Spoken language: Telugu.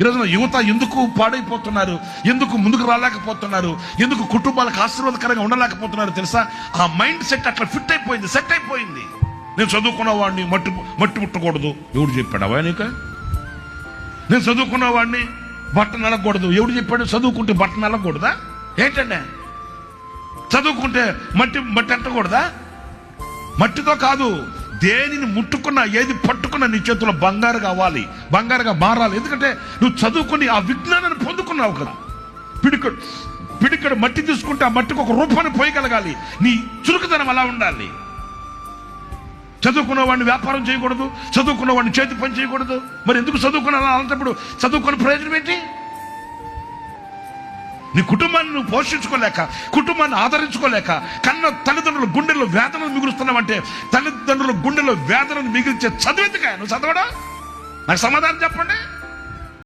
ఈరోజు యువత ఎందుకు పాడైపోతున్నారు? ఎందుకు ముందుకు రాలేకపోతున్నారు? ఎందుకు కుటుంబాలకు ఆశీర్వాదకరంగా ఉండలేకపోతున్నారు తెలుసా? ఆ మైండ్ సెట్ అట్లా ఫిట్ అయిపోయింది సెట్ అయిపోయింది. నేను చదువుకున్న వాడిని మట్టి మట్టి ముట్టకూడదు ఎవడు చెప్పాడు? అవా నీకు? నేను చదువుకున్న వాడిని బట్ట ఎవడు చెప్పాడు? చదువుకుంటే బట్టను నలగకూడదా? ఏంటండి? చదువుకుంటే మట్టి మట్టి అంటకూడదా? మట్టితో కాదు దేనిని ముట్టుకున్నా ఏది పట్టుకున్నా నీ చేతిలో బంగారు కావాలి బంగారుగా మారాలి. ఎందుకంటే నువ్వు చదువుకుని ఆ విజ్ఞానాన్ని పొందుకున్నావు కదా. పిడికడు పిడికడు మట్టి తీసుకుంటే ఆ మట్టికి ఒక రూపాన్ని పోయగలగాలి. నీ చురుకుదనం అలా ఉండాలి. చదువుకున్న వాడిని వ్యాపారం చేయకూడదు చదువుకున్న వాడిని చేతి పని చేయకూడదు. మరి ఎందుకు చదువుకున్నా అలాంటప్పుడు చదువుకున్న ప్రయోజనం ఏంటి? నీ కుటుంబాన్ని నువ్వు పోషించుకోలేక కుటుంబాన్ని ఆదరించుకోలేక కన్న తల్లిదండ్రుల గుండెల్లో వేదనను మిగులుస్తున్నావంటే తల్లిదండ్రుల గుండెల్లో వేదనలు మిగిల్చే చదివేందుక నువ్వు చదవడా? నాకు సమాధానం చెప్పండి.